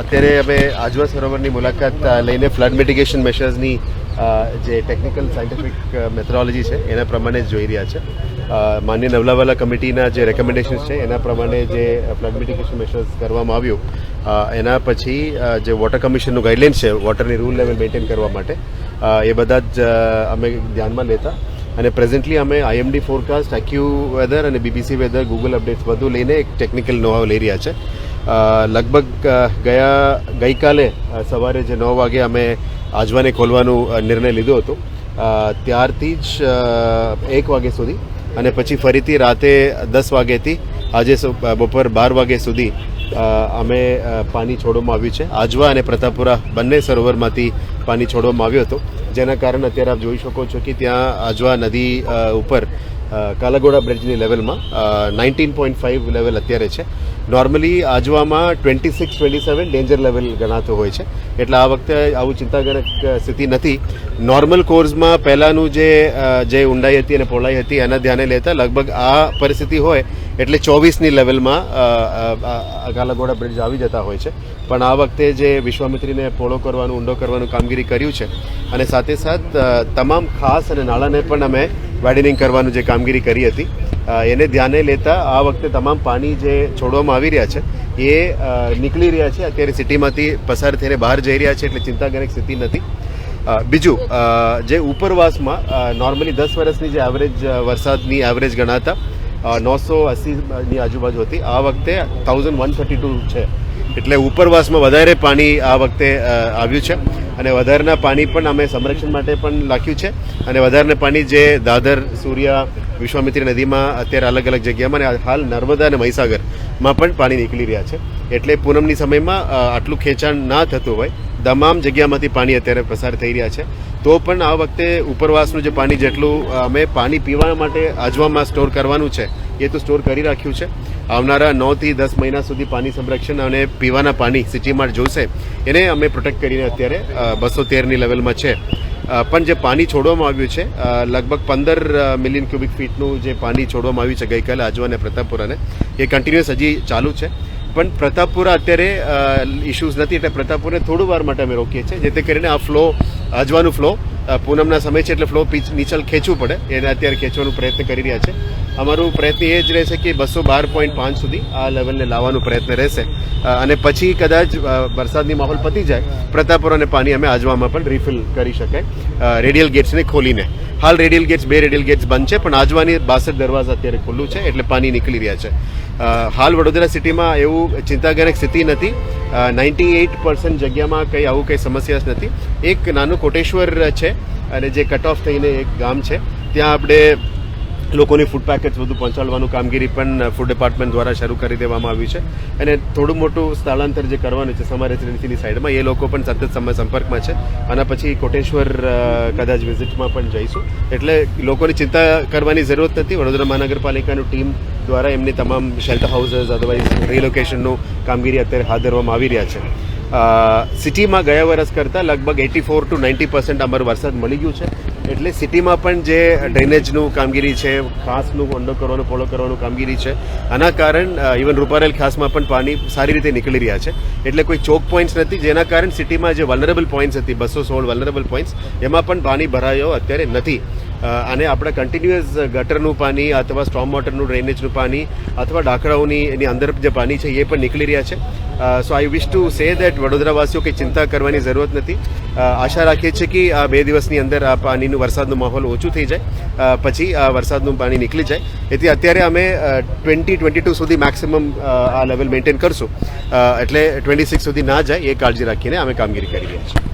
અત્યારે અમે આજવા સરોવરની મુલાકાત લઈને ફ્લડ મિટિગેશન મેશર્સની જે ટેકનિકલ સાયન્ટિફિક મેથોલોજી છે, એના પ્રમાણે જ જોઈ રહ્યા છે. માન્ય નવલાવાલા કમિટીના જે રેકમેન્ડેશન્સ છે, એના પ્રમાણે જે ફ્લડ મિટિગેશન મેશર્સ કરવામાં આવ્યું એના પછી જે વોટર કમિશનનું ગાઈડલાઇન્સ છે વોટરની રૂલ લેવલ મેન્ટેન કરવા માટે એ બધા જ અમે ધ્યાનમાં લેતા અને પ્રેઝન્ટલી અમે આઈએમડી ફોરકાસ્ટ આક્યુ વેધર અને બીબીસી વેધર ગૂગલ અપડેટ્સ બધું લઈને એક ટેકનિકલ નોહાવ લઈ રહ્યા છે. લગભગ ગયા, ગઈકાલે સવારે જે નવ વાગે અમે આજવાને ખોલવાનું નિર્ણય લીધો હતો. ત્યારથી જ એક વાગે સુધી અને પછી ફરીથી રાતે દસ વાગ્યાથી આજે બપોર બાર વાગ્યા સુધી અમે પાણી છોડવામાં આવ્યું છે. આજવા અને પ્રતાપપુરા બંને સરોવરમાંથી પાણી છોડવામાં આવ્યું હતું. જેના કારણે અત્યારે આપ જોઈ શકો છો કે ત્યાં આજવા નદી ઉપર કાલાઘોડા બ્રિજની લેવલમાં નાઇન્ટીન પોઈન્ટ ફાઇવ લેવલ અત્યારે છે. Normally આજવામાં twenty six twenty seven danger level ગણાતો હોય છે. એટલે આ વખતે આવું ચિંતાજનક સ્થિતિ નથી. નોર્મલ કોર્સમાં પહેલાંનું જે જે ઊંડાઈ હતી અને પહોળાઈ હતી, એના ધ્યાને લેતા લગભગ આ પરિસ્થિતિ હોય એટલે ચોવીસની લેવલમાં કાલાઘોડા બ્રિજ આવી જતા હોય છે. પણ આ વખતે જે વિશ્વામિત્રીને પહોળો કરવાનું, ઊંડો કરવાનું કામગીરી કર્યું છે. અને સાથે સાથ તમામ ખાસ અને નાળાને પણ અમે વાઇડનિંગ કરવાનું જે કામગીરી કરી હતી. એને ધ્યાને લેતા આ વખતે તમામ પાણી જે છોડવામાં આવી રહ્યા છે, એ નીકળી રહ્યા છે. અત્યારે સિટીમાંથી પસાર થઈને બહાર જઈ રહ્યા છે એટલે ચિંતાજનક સ્થિતિ નથી. બીજું જે ઉપરવાસમાં નોર્મલી દસ વર્ષની જે એવરેજ વરસાદની એવરેજ ગણાતા નવસો અસીની આજુબાજુ હતી. આ વખતે થાઉઝન્ડ વન થર્ટી ટુ છે. એટલે ઉપરવાસમાં વધારે પાણી આ વખતે આવ્યું છે. અને વધારના પાણી પણ અમે સંરક્ષણ માટે પણ નાખ્યું છે. અને વધારના પાણી જે દાદર, સૂર્યા, વિશ્વામિત્રી નદીમાં અત્યારે અલગ અલગ જગ્યામાં અને હાલ નર્મદા અને મહીસાગરમાં પણ પાણી નીકળી રહ્યા છે. એટલે પૂનમની સમયમાં આટલું ખેંચાણ ના થતું હોય. તમામ જગ્યામાંથી પાણી અત્યારે પસાર થઈ રહ્યા છે. તો પણ આ વખતે ઉપરવાસનું જે પાણી જેટલું અમે પાણી પીવા માટે આજવામાં સ્ટોર કરવાનું છે, એ તો સ્ટોર કરી રાખ્યું છે. આવનારા નવથી દસ મહિના સુધી પાણી સંરક્ષણ અને પીવાના પાણી સિટીમાં જોશે. એને અમે પ્રોટેક્ટ કરીને અત્યારે બસો તેરની લેવલમાં છે. પણ જે પાણી છોડવામાં આવ્યું છે લગભગ પંદર મિલિયન ક્યુબિક ફીટનું જે પાણી છોડવામાં આવ્યું છે ગઈકાલે આજવા અને પ્રતાપપુરાને, એ કન્ટિન્યુઅસ હજી ચાલુ છે. પણ પ્રતાપપુરા અત્યારે ઇશ્યુઝ નથી એટલે પ્રતાપપુરને થોડું વાર માટે અમે રોકીએ છીએ, જેથી કરીને આ ફ્લો આજવાનું ફ્લો પૂનમના સમય છે એટલે ફ્લો પીચ, નીચલ ખેંચવું પડે, એને અત્યારે ખેંચવાનો પ્રયત્ન કરી રહ્યા છે. અમારું પ્રયત્ન એ જ રહેશે કે બસો બાર પોઈન્ટ પાંચ સુધી આ લેવલને લાવવાનો પ્રયત્ન રહેશે. અને પછી કદાચ વરસાદની માહોલ પતી જાય પ્રતાપપુરાને પાણી અમે આજવામાં પણ રિફિલ કરી શકાય રેડિયલ ગેટ્સને ખોલીને. હાલ રેડિયલ ગેટ્સ બે રેડિયલ ગેટ્સ બંધ છે, પણ આજવાની બાસઠ દરવાજા અત્યારે ખુલ્લું છે, એટલે પાણી નીકળી રહ્યા છે. હાલ વડોદરા સિટીમાં એવું ચિંતાજનક સ્થિતિ નથી. નાઇન્ટી એઇટ પર્સન્ટ જગ્યામાં કંઈ આવું કંઈ સમસ્યા જ નથી. એક નાનું કોટેશ્વર છે અને જે કટ ઓફ થઈને એક ગામ છે. ત્યાં આપણે લોકોની ફૂડ પેકેટ્સ બધું પહોંચાડવાનું કામગીરી પણ ફૂડ ડિપાર્ટમેન્ટ દ્વારા શરૂ કરી દેવામાં આવ્યું છે. અને થોડું મોટું સ્થળાંતર જે કરવાનું છે સમા રેસિડેન્સીની સાઈડમાં એ લોકો પણ સતત સમય સંપર્કમાં છે. અને પછી કોટેશ્વર કદાચ વિઝિટમાં પણ જઈશું. એટલે લોકોની ચિંતા કરવાની જરૂરત નથી. વડોદરા મહાનગરપાલિકાનું ટીમ દ્વારા એમની તમામ શેલ્ટર હાઉસીસ અદરવાઇઝ રિલોકેશનનું કામગીરી અત્યારે હાથ ધરવામાં આવી રહ્યા છે. સિટીમાં ગયા વર્ષ કરતાં લગભગ eighty four to ninety percent અમારો વરસાદ મળી ગયું છે. એટલે સિટીમાં પણ જે ડ્રેનેજનું કામગીરી છે ખાસનું ઊંડો કરવાનું, પોળો કરવાનું કામગીરી છે, આના કારણ ઇવન રૂપારેલ ખાસમાં પણ પાણી સારી રીતે નીકળી રહ્યા છે. એટલે કોઈ ચોક પોઈન્ટ્સ નથી, જેના કારણ સિટીમાં જે વલનરેબલ પોઈન્ટ્સ હતી, બસો સોળ વલનરેબલ પોઈન્ટ્સ એમાં પણ પાણી ભરાયો અત્યારે નથી. અને આપણે કન્ટિન્યુઅસ ગટરનું પાણી અથવા સ્ટ્રોમ વોટરનું ડ્રેનેજનું પાણી અથવા ડાકડાઓની એની અંદર જે પાણી છે એ પણ નીકળી રહ્યા છે. સો આઈ વિશ ટુ સે દેટ વડોદરાવાસીઓ કંઈ ચિંતા કરવાની જરૂરત નથી. આશા રાખીએ છીએ કે આ બે દિવસની અંદર આ પાણીનું વરસાદનું માહોલ ઓછું થઈ જાય. પછી આ વરસાદનું પાણી નીકળી જાય. એથી અત્યારે અમે ટ્વેન્ટી ટ્વેન્ટી ટુ સુધી મેક્સિમમ આ લેવલ મેન્ટેન કરશું. એટલે ટ્વેન્ટી સિક્સ સુધી ના જાય, એ કાળજી રાખીને અમે કામગીરી કરી રહ્યા છીએ.